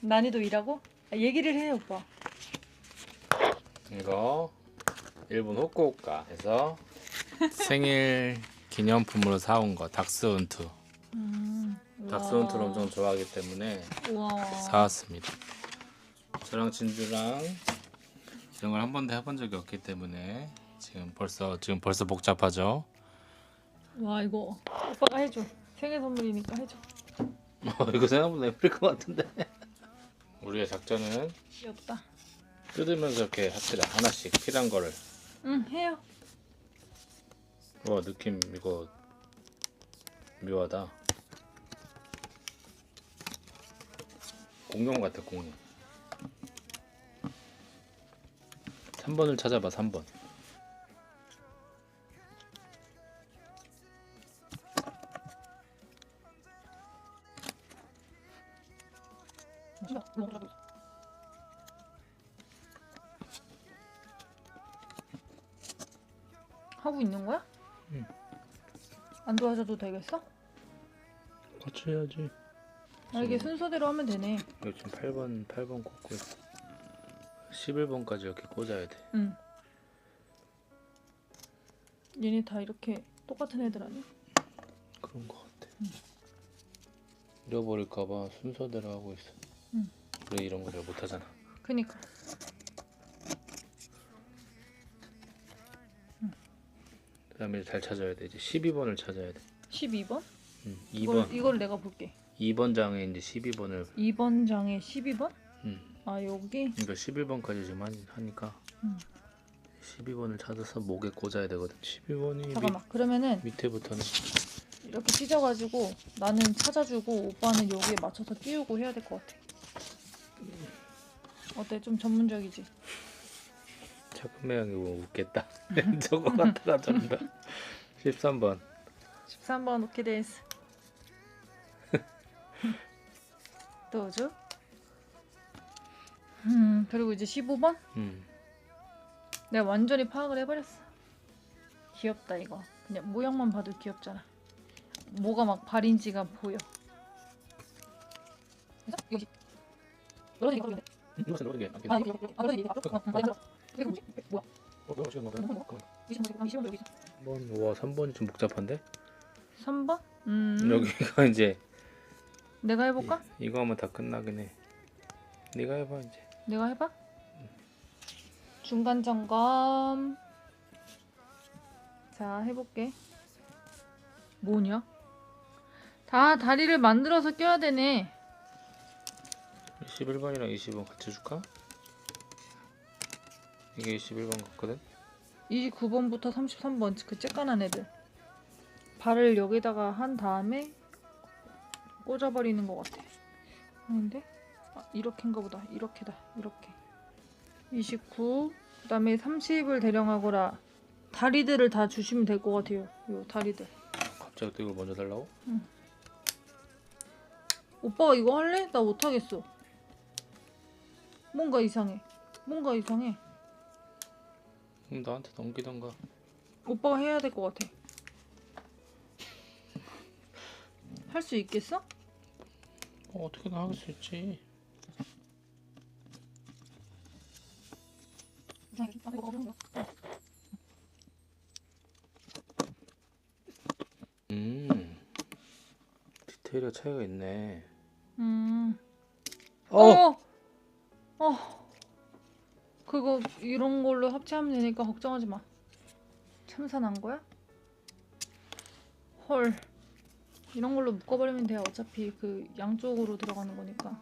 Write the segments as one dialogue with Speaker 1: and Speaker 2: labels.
Speaker 1: 난이도 2라고? 아, 얘기를 해 오빠.
Speaker 2: 이거 일본 후쿠오카에서 생일 기념품으로 사온 거 닥스훈트.
Speaker 1: 음.
Speaker 2: 닥스훈트를 엄청 좋아하기 때문에
Speaker 1: 우와.
Speaker 2: 사왔습니다. 저랑 진주랑 이런 걸 한 번도 해본 적이 없기 때문에 지금 벌써 지금 벌써 복잡하죠.
Speaker 1: 와 이거 오빠가 해줘. 생일 선물이니까 해줘.
Speaker 2: 이거 생각보다 예쁠 것 같은데. 우리의 작전은
Speaker 1: 귀엽다.
Speaker 2: 뜯으면서 이렇게 합시다. 하나씩 필요한 거를.
Speaker 1: 응 해요.
Speaker 2: 와 느낌 이거 묘하다. 공룡 같아 공룡. 3번을 찾아봐 3번.
Speaker 1: 하고 있는 거야?
Speaker 2: 응.
Speaker 1: 안 도와줘도 되겠어?
Speaker 2: 같이 해야지.
Speaker 1: 아 이게 순서대로 하면 되네.
Speaker 2: 이거 지금 8번 8번 꽂고 있어. 11번까지 이렇게 꽂아야 돼.
Speaker 1: 응. 얘네 다 이렇게 똑같은 애들 아니야?
Speaker 2: 그런 거 같아. 잃어버릴까봐 순서대로 하고 있어.
Speaker 1: 응.
Speaker 2: 우리 이런 거 잘 못하잖아.
Speaker 1: 그니까.
Speaker 2: 그다음에 잘 찾아야 돼. 이제 12번을 찾아야 돼.
Speaker 1: 12번?
Speaker 2: 응.
Speaker 1: 이걸,
Speaker 2: 2번
Speaker 1: 이걸 내가 볼게.
Speaker 2: 2번 장에 이제 12번을
Speaker 1: 2번 장에 12번?
Speaker 2: 응.
Speaker 1: 아 여기?
Speaker 2: 그러니까 11번까지 지금 하니- 하니까
Speaker 1: 응.
Speaker 2: 12번을 찾아서 목에 꽂아야 되거든. 12번이
Speaker 1: 잠깐만. 그러면은
Speaker 2: 밑, 밑에부터는
Speaker 1: 이렇게 찢어가지고 나는 찾아주고 오빠는 여기에 맞춰서 띄우고 해야 될 것 같아. 어때? 좀 전문적이지?
Speaker 2: 작품 모양이 뭐 웃겠다. 저거 갖다가 전다. 13번
Speaker 1: 13번 오케이 데스. 또죠? 음 그리고 이제 15번?
Speaker 2: 음.
Speaker 1: 내가 완전히 파악을 해버렸어. 귀엽다 이거. 그냥 모양만 봐도 귀엽잖아. 뭐가 막 발인지가 보여. 여기 여러 개 있거든.
Speaker 2: 이것은 모르게.
Speaker 1: 아 여기 여기 아 여기 여기 앞으로. 어, 맞아. 이게 뭐지? 뭐야?
Speaker 2: 어, 지금 먹어요?
Speaker 1: 이십 번 이십 번 여기 있어.
Speaker 2: 3번, 와 3번이 좀 복잡한데?
Speaker 1: 3번? 음.
Speaker 2: 여기가 이제
Speaker 1: 내가 해볼까?
Speaker 2: 이, 이거 하면 다 끝나긴 해. 네가 해봐 이제.
Speaker 1: 내가 해봐. 중간 점검. 자 해볼게. 뭐냐? 다 다리를 만들어서 껴야 되네.
Speaker 2: 21번이랑 20번 같이 줄까? 이게 21번 같거든?
Speaker 1: 29번부터 33번 그 쬐깐한 애들. 발을 여기다가 한 다음에 꽂아버리는 것 같아. 아닌데? 아, 이렇게인가 보다. 이렇게다. 이렇게. 29. 그 다음에 30을 대령하거라. 다리들을 다 주시면 될 것 같아요. 요 다리들.
Speaker 2: 갑자기 또 이걸 먼저 달라고?
Speaker 1: 오빠가 이거 할래? 나 못하겠어. 뭔가 이상해. 뭔가 이상해.
Speaker 2: 그럼 나한테 넘기던가.
Speaker 1: 오빠가 해야 될 것 같아. 할 수 있겠어?
Speaker 2: 어, 어떻게든 할 수 있지. 음. 디테일의 차이가 있네.
Speaker 1: 음.
Speaker 2: 어!
Speaker 1: 어. 어. 그거 이런 걸로 합체하면 되니까 걱정하지 마. 참사 난 거야? 헐. 이런 걸로 묶어버리면 돼. 어차피 그 양쪽으로 들어가는 거니까.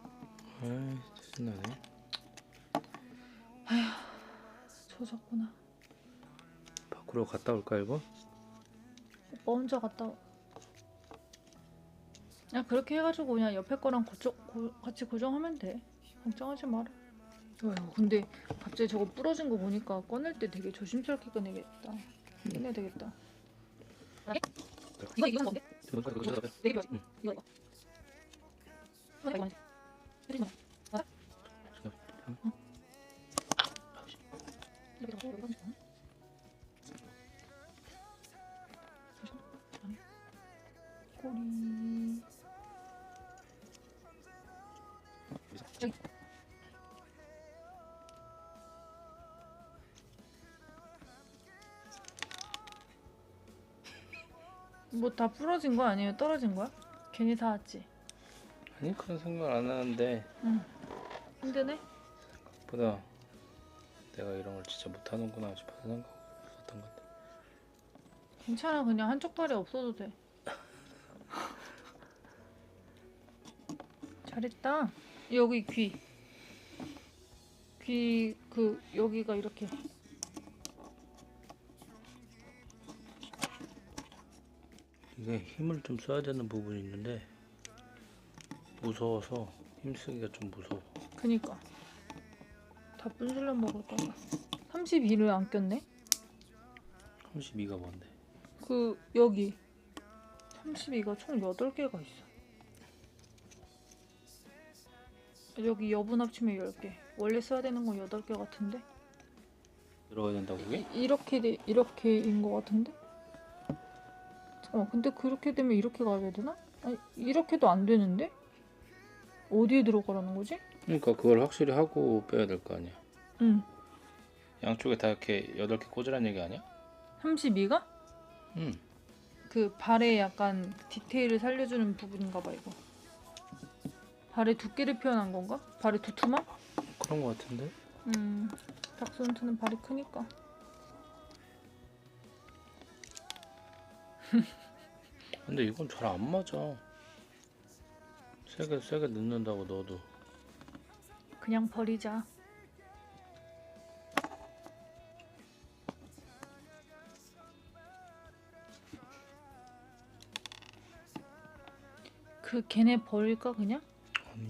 Speaker 2: 아이, 짜증나네.
Speaker 1: 조졌구나.
Speaker 2: 밖으로 갔다 올까, 이거?
Speaker 1: 오빠 혼자 갔다 와. 야 그렇게 해가지고 그냥 옆에 거랑 고정, 고, 같이 고정하면 돼. 걱정하지 마라. 어휴, 근데 갑자기 저거 부러진 거 보니까 꺼낼 때 되게 조심스럽게 꺼내겠다. 꺼내야 되겠다. 이거 이거 뭔데? 되게 좋아지. 이거 이거. 이거 이거. 알아? 응. 이렇게 더 이거 좀. 꼬리. 뭐 다 부러진 거 아니에요? 떨어진 거야? 괜히 사왔지.
Speaker 2: 아니 그런 생각 안 하는데
Speaker 1: 힘드네.
Speaker 2: 보다 내가 이런 걸 진짜 못하는구나 싶어서 것 같아.
Speaker 1: 괜찮아. 그냥 한쪽 팔이 없어도 돼. 잘했다. 여기 귀. 귀 그 여기가 이렇게
Speaker 2: 이게 힘을 좀 써야 되는 부분이 있는데 무서워서 힘쓰기가 좀 무서워.
Speaker 1: 그니까. 다 분질러 먹을까봐 32를 안 꼈네?
Speaker 2: 32가 뭔데?
Speaker 1: 그 여기. 32가 총 8개가 있어. 여기 여분 합치면 10개. 원래 써야 되는 건 8개 같은데?
Speaker 2: 들어가야 된다고 그게?
Speaker 1: 이렇게 돼 이렇게인 거 같은데 어 근데 그렇게 되면 이렇게 가야 되나? 아니 이렇게도 안 되는데 어디에 들어가라는 거지?
Speaker 2: 그러니까 그걸 확실히 하고 빼야 될 거 아니야.
Speaker 1: 응
Speaker 2: 양쪽에 다 이렇게 8개 꽂으란 얘기 아니야?
Speaker 1: 32가?
Speaker 2: 응.
Speaker 1: 그 발에 약간 디테일을 살려주는 부분인가 봐 이거 발에 두께를 표현한 건가? 발에 두툼함?
Speaker 2: 그런 거 같은데?
Speaker 1: 음 닥스훈트는 발이 크니까
Speaker 2: 근데 이건 잘 안 맞아. 세게 세게 넣는다고 넣어도
Speaker 1: 그냥 버리자 그 걔네 버릴까 그냥?
Speaker 2: 아니.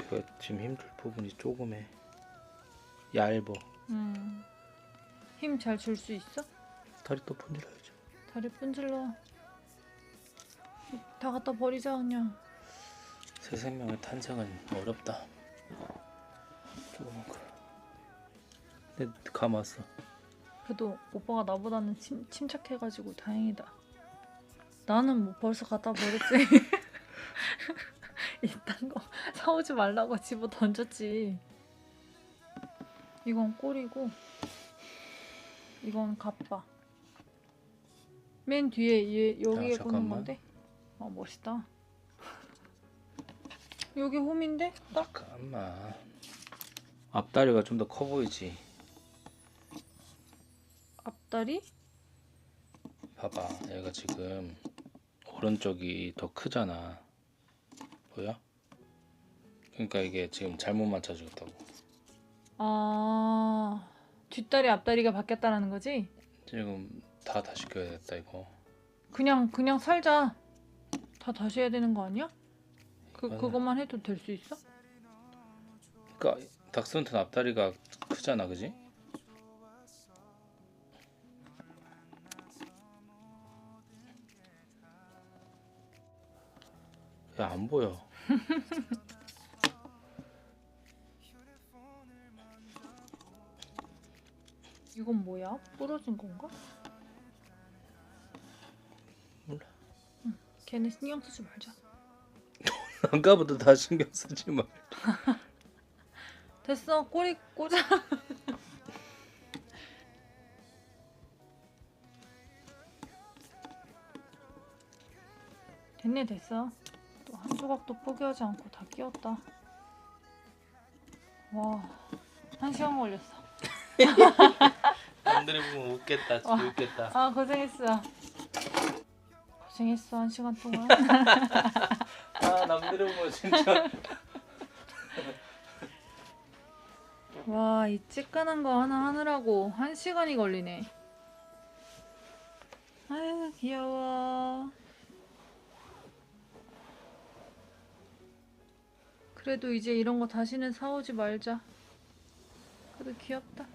Speaker 2: 이거 지금 힘들 부분이 조금해. 얇어.
Speaker 1: 음. 힘 잘 줄 수 있어?
Speaker 2: 다리 또 분질러야지.
Speaker 1: 다리 분질러 다 갖다 버리자 그냥
Speaker 2: 새 생명의 탄생은 어렵다. 조금 그. 근데 감았어.
Speaker 1: 그래도 오빠가 나보다는 침, 침착해가지고 다행이다. 나는 뭐 벌써 갖다 버렸지. 이딴 거 사오지 말라고 집어 던졌지. 이건 꼬리고 이건 갑바. 맨 뒤에 얘 여기에
Speaker 2: 아,
Speaker 1: 꽂는
Speaker 2: 잠깐만.
Speaker 1: 건데. 아 멋있다. 여기 홈인데 딱
Speaker 2: 잠깐만. 앞다리가 좀 더 커 보이지.
Speaker 1: 앞다리.
Speaker 2: 봐봐, 얘가 지금 오른쪽이 더 크잖아. 보여? 그러니까 이게 지금 잘못 맞춰줬다고.
Speaker 1: 아 뒷다리 앞다리가 바뀌었다라는 거지?
Speaker 2: 지금 다 다시 껴야겠다 이거.
Speaker 1: 그냥 그냥 살자. 다 다시 해야 되는 거 아니야? 그
Speaker 2: 이거는-
Speaker 1: 그것만 해도 될 수 있어?
Speaker 2: 그러니까 닥스훈트는 앞다리가 크잖아, 그지? 야 안 보여.
Speaker 1: 이건 뭐야? 부러진 건가? 걔네 신경 쓰지 말자.
Speaker 2: 아까부터 다 신경 쓰지 마.
Speaker 1: 됐어. 꼬리 꽂아. 됐네 됐어. 또 한 조각도 포기하지 않고 다 끼웠다. 와, 한 시간 걸렸어.
Speaker 2: 남들이 보면 웃겠다,
Speaker 1: 와.
Speaker 2: 웃겠다.
Speaker 1: 아 고생했어. 고생했어 한 시간 동안.
Speaker 2: 아 남들이 보면 진짜.
Speaker 1: 와, 이 찌끈한 거 하나 하느라고 한 시간이 걸리네. 아유, 귀여워. 그래도 이제 이런 거 다시는 사오지 말자. 그래도 귀엽다.